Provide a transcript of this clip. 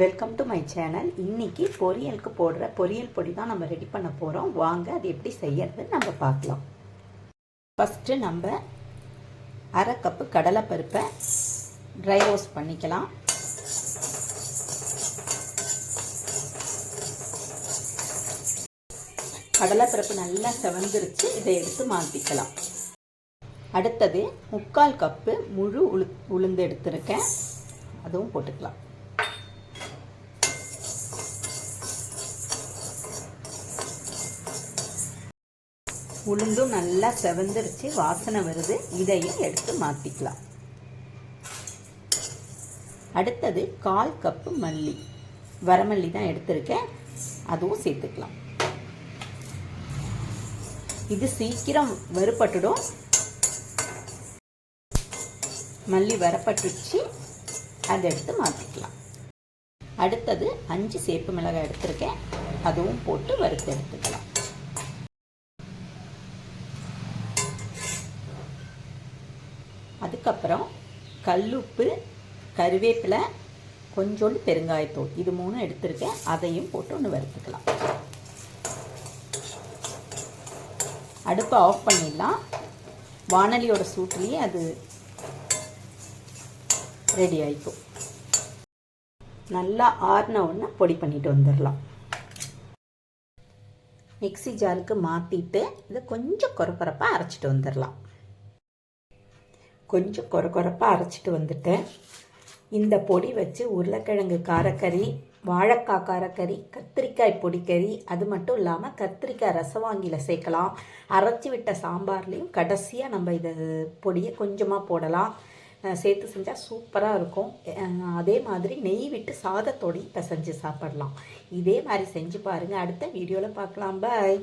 Welcome to my channel இன்னைக்கு பொரியலுக்கு போடுற பொரியல் பொடி தான் நம்ம ரெடி பண்ண போகிறோம் வாங்க அது எப்படி செய்யறது நம்ம பார்க்கலாம். ஃபஸ்ட்டு நம்ம அரை கப்பு கடலைப்பருப்பை ட்ரை ரோஸ்ட் பண்ணிக்கலாம். கடலைப்பருப்பு நல்லா செவந்துருச்சு இதை எடுத்து மாற்றிக்கலாம் அடுத்தது முக்கால் கப்பு முழு உளு உளுந்து எடுத்திருக்கேன். அதுவும் போட்டுக்கலாம். உளுந்தும் நல்லா செவந்துருச்சு வாசனை வருது. இதையும் எடுத்து மாற்றிக்கலாம் அடுத்தது கால் கப்பு மல்லி. வரமல்லி தான் எடுத்திருக்கேன். அதுவும் சேர்த்துக்கலாம். இது சீக்கிரம் வறுபட்டுடும். மல்லி வரப்பட்டுச்சு. அதை எடுத்து மாற்றிக்கலாம் அடுத்தது அஞ்சு சேப்பு மிளகாய் எடுத்திருக்கேன். அதுவும் போட்டு வறுத்து எடுத்துக்கலாம் அதுக்கப்புறம் கல்லுப்பு கருவேப்பிலை கொஞ்சோண்டு பெருங்காயத்தூள். இது மூணும் எடுத்திருக்கேன். அதையும் போட்டு ஒன்று வறுத்துக்கலாம். அடுப்பை ஆஃப் பண்ணிடலாம். வானலியோட சூட்லேயே அது ரெடி ஆகிக்கும் நல்லா ஆறின ஒன்று பொடி பண்ணிட்டு வந்துடலாம். மிக்சி ஜாருக்கு மாற்றிட்டு இதை கொஞ்சம் குறப்பரப்பாக அரைச்சிட்டு வந்துடலாம். கொஞ்சம் கொர கொரப்பாக அரைச்சிட்டு வந்துட்டேன். இந்த பொடி வச்சு உருளைக்கிழங்கு காரக்கறி வாழைக்காய் காரக்கறி கத்திரிக்காய் பொடிக்கறி அது மட்டும் இல்லாமல் கத்திரிக்காய் ரசவாங்கியில் சேர்க்கலாம். அரைச்சி விட்ட சாம்பார்லேயும் கடைசியாக நம்ம இதை பொடியை கொஞ்சமாக போடலாம். சேர்த்து செஞ்சால் சூப்பராக இருக்கும். அதே மாதிரி நெய் விட்டு சாதத்தோடையும் பிசைஞ்சு சாப்பிடலாம். இதே மாதிரி செஞ்சு பாருங்கள் அடுத்த வீடியோவில் பார்க்கலாம். பாய்.